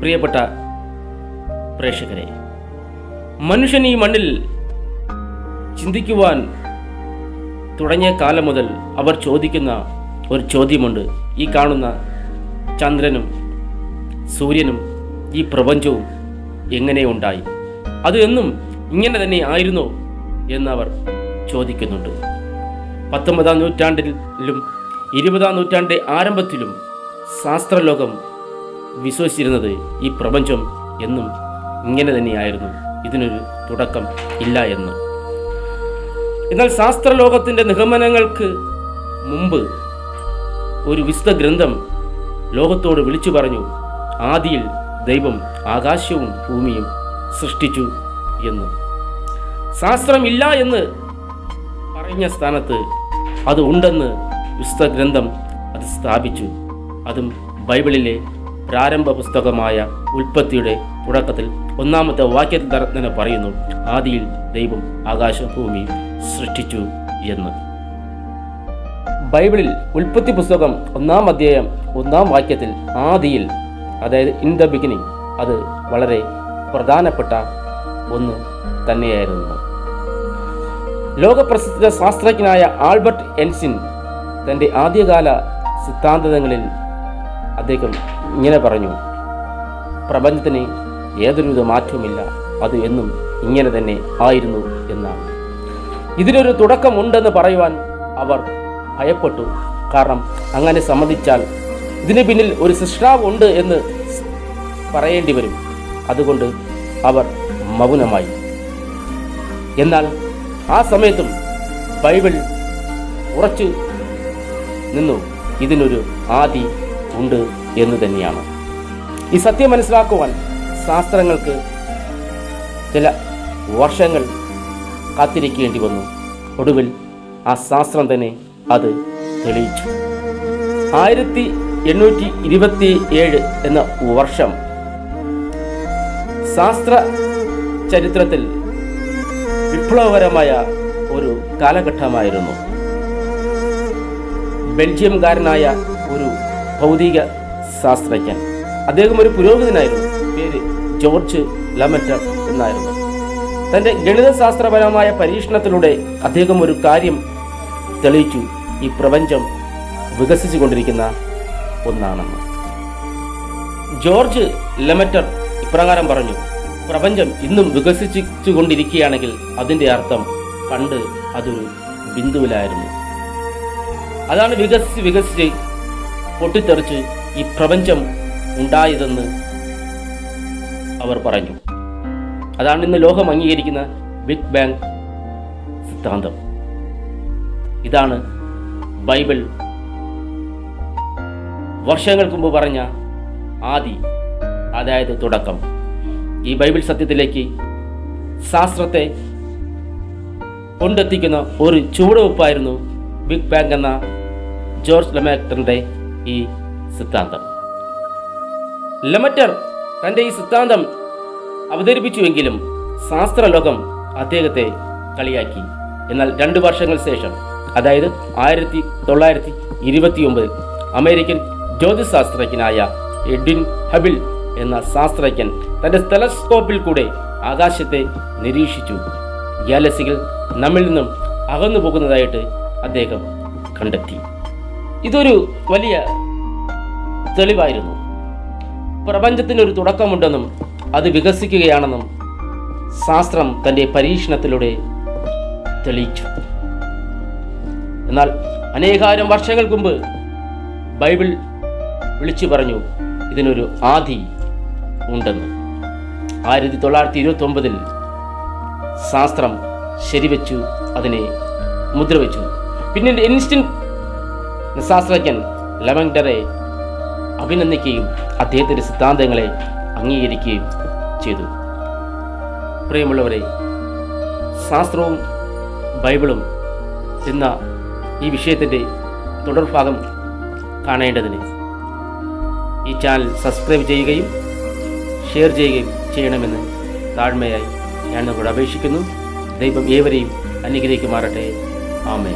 പ്രിയപ്പെട്ട പ്രേക്ഷകരെ മനുഷ്യൻ ഈ മണ്ണിൽ ചിന്തിക്കുവാൻ തുടങ്ങിയ കാലം മുതൽ അവർ ചോദിക്കുന്ന ഒരു ചോദ്യമുണ്ട്. ഈ കാണുന്ന ചന്ദ്രനും സൂര്യനും ഈ പ്രപഞ്ചവും എങ്ങനെ ഉണ്ടായി? അത് എന്നും ഇങ്ങനെ തന്നെ ആയിരുന്നോ എന്നവർ ചോദിക്കുന്നുണ്ട്. പത്തൊമ്പതാം നൂറ്റാണ്ടിലും ഇരുപതാം നൂറ്റാണ്ട് ആരംഭത്തിലും ശാസ്ത്രലോകം വിശ്വസിച്ചിരുന്നത് ഈ പ്രപഞ്ചം എന്നും ഇങ്ങനെ തന്നെയായിരുന്നു. ഇതിനൊരു തുടക്കം ഇല്ല എന്ന്. എന്നാൽ ശാസ്ത്രലോകത്തിന്റെ നിഗമനങ്ങൾക്ക് മുമ്പ് ഒരു വിശുദ്ധ ഗ്രന്ഥം ലോകത്തോട് വിളിച്ചു പറഞ്ഞു. ആദിയിൽ ദൈവം ആകാശവും ഭൂമിയും സൃഷ്ടിച്ചു എന്ന്. ശാസ്ത്രമില്ല എന്ന് പറഞ്ഞ സ്ഥാനത്ത് അത് ഉണ്ടെന്ന് വിശുദ്ധ ഗ്രന്ഥം അത് സ്ഥാപിച്ചു. അതും ബൈബിളിലെ പ്രാരംഭ പുസ്തകമായ ഉൽപ്പത്തിയുടെ തുടക്കത്തിൽ ഒന്നാമത്തെ വാക്യത്തിൽ തന്നെ പറയുന്നു ആദിയിൽ ദൈവം ആകാശഭൂമി സൃഷ്ടിച്ചു എന്ന്. ബൈബിളിൽ ഉൽപ്പത്തി പുസ്തകം ഒന്നാം അധ്യായം ഒന്നാം വാക്യത്തിൽ ആദിയിൽ അതായത് ഇൻ ദ ബിഗിനിങ് അത് വളരെ പ്രധാനപ്പെട്ട ഒന്ന് തന്നെയായിരുന്നു. ലോകപ്രസിദ്ധ ശാസ്ത്രജ്ഞനായ ആൽബർട്ട് എൻസിൻ തന്റെ ആദ്യകാല സിദ്ധാന്തങ്ങളിൽ അദ്ദേഹം ഇങ്ങനെ പറഞ്ഞു പ്രപഞ്ചത്തിന് ഏതൊരുവിധ മാറ്റവുമില്ല അത് എന്നും ഇങ്ങനെ തന്നെ ആയിരുന്നു എന്നാണ്. ഇതിനൊരു തുടക്കമുണ്ടെന്ന് പറയുവാൻ അവർ ഭയപ്പെട്ടു. കാരണം അങ്ങനെ സമ്മതിച്ചാൽ ഇതിന് പിന്നിൽ ഒരു സൃഷ്ടാവ് ഉണ്ട് എന്ന് പറയേണ്ടി വരും. അതുകൊണ്ട് അവർ മൗനമായി. എന്നാൽ ആ സമയത്തും ബൈബിൾ ഉറച്ചു നിന്നു. ഇതിനൊരു ആദി ഉണ്ട് എന്ന് തന്നെയാണ്. ഈ സത്യം മനസ്സിലാക്കുവാൻ ശാസ്ത്രങ്ങൾക്ക് ചില വർഷങ്ങൾ കാത്തിരിക്കേണ്ടി വന്നു. ഒടുവിൽ ആ ശാസ്ത്രം തന്നെ അത് തെളിയിച്ചു. ആയിരത്തി എണ്ണൂറ്റി ഇരുപത്തി ഏഴ് എന്ന വർഷം ശാസ്ത്ര ചരിത്രത്തിൽ വിപ്ലവകരമായ ഒരു കാലഘട്ടമായിരുന്നു. ബെൽജിയംകാരനായ ഒരു ഭൗതിക ശാസ്ത്രജ്ഞൻ. അദ്ദേഹം ഒരു പുരോഹിതനായിരുന്നു. പേര് ജോർജ് ലമറ്റർ എന്നായിരുന്നു. തന്റെ ഗണിതശാസ്ത്രപരമായ പരീക്ഷണത്തിലൂടെ അദ്ദേഹം ഒരു കാര്യം തെളിയിച്ചു. ഈ പ്രപഞ്ചം വികസിച്ചു കൊണ്ടിരിക്കുന്ന ഒന്നാണെന്ന് ജോർജ് ലെമറ്റർ ഇപ്രകാരം പറഞ്ഞു പ്രപഞ്ചം ഇന്നും വികസിച്ചു കൊണ്ടിരിക്കുകയാണെങ്കിൽ അതിന്റെ അർത്ഥം പണ്ട് അതൊരു ബിന്ദുവിലായിരുന്നു. അതാണ് വികസിച്ച് വികസിച്ച് പൊട്ടിത്തെറിച്ച് ഈ പ്രപഞ്ചം ഉണ്ടായതെന്ന് അവർ പറഞ്ഞു. അതാണ് ഇന്ന് ലോകം അംഗീകരിക്കുന്ന ബിഗ് ബാങ് സിദ്ധാന്തം. ഇതാണ് ബൈബിൾ വർഷങ്ങൾക്ക് മുമ്പ് പറഞ്ഞ ആദി അതായത് തുടക്കം. ഈ ബൈബിൾ സത്യത്തിലേക്ക് ശാസ്ത്രത്തെ കൊണ്ടെത്തിക്കുന്ന ഒരു ചുവടുവെപ്പായിരുന്നു ബിഗ് ബാങ് എന്ന ജോർജ് ലെമാക്ടറിന്റെ ഈ സിദ്ധാന്തം. ലെമറ്റർ തന്റെ ഈ സിദ്ധാന്തം അവതരിപ്പിച്ചുവെങ്കിലും ശാസ്ത്രലോകം അദ്ദേഹത്തെ കളിയാക്കി. എന്നാൽ രണ്ട് വർഷങ്ങൾ ശേഷം അതായത് ആയിരത്തി തൊള്ളായിരത്തി ഇരുപത്തി ഒമ്പതിൽ അമേരിക്കൻ ജ്യോതിശാസ്ത്രജ്ഞനായ എഡ്വിൻ ഹബിൽ എന്ന ശാസ്ത്രജ്ഞൻ തന്റെ ടെലസ്കോപ്പിൽ കൂടെ ആകാശത്തെ നിരീക്ഷിച്ചു. ഗാലക്സികൾ നമ്മിൽ നിന്നും അകന്നു പോകുന്നതായിട്ട് അദ്ദേഹം കണ്ടെത്തി. ഇതൊരു വലിയ തെളിവായിരുന്നു. പ്രപഞ്ചത്തിന് ഒരു തുടക്കമുണ്ടെന്നും അത് വികസിക്കുകയാണെന്നും ശാസ്ത്രം തന്റെ പരീക്ഷണത്തിലൂടെ തെളിയിച്ചു. എന്നാൽ അനേകായിരം വർഷങ്ങൾക്ക് മുമ്പ് ബൈബിൾ വിളിച്ചു പറഞ്ഞു ഇതിനൊരു ആദി ഉണ്ടെന്ന്. ആയിരത്തി തൊള്ളായിരത്തി ഇരുപത്തി ഒമ്പതിൽ ശാസ്ത്രം ശരിവെച്ചു അതിനെ മുദ്രവെച്ചു. പിന്നീട് ഇൻസ്റ്റന്റ് ശാസ്ത്രജ്ഞൻ ലെമങ്ഡറെ അഭിനന്ദിക്കുകയും അദ്ദേഹത്തിന്റെ സിദ്ധാന്തങ്ങളെ അംഗീകരിക്കുകയും ചെയ്തു. പ്രിയമുള്ളവരെ ശാസ്ത്രവും ബൈബിളും എന്ന ഈ വിഷയത്തിന്റെ തുടർഭാഗം കാണേണ്ടതിന് ഈ ചാനൽ സബ്സ്ക്രൈബ് ചെയ്യുകയും ഷെയർ ചെയ്യുകയും ചെയ്യണമെന്ന് താഴ്മയായി ഞാൻ നിങ്ങളോട് അപേക്ഷിക്കുന്നു. ദൈവം ഏവരെയും അനുഗ്രഹിക്കുമാറട്ടെ ആമേ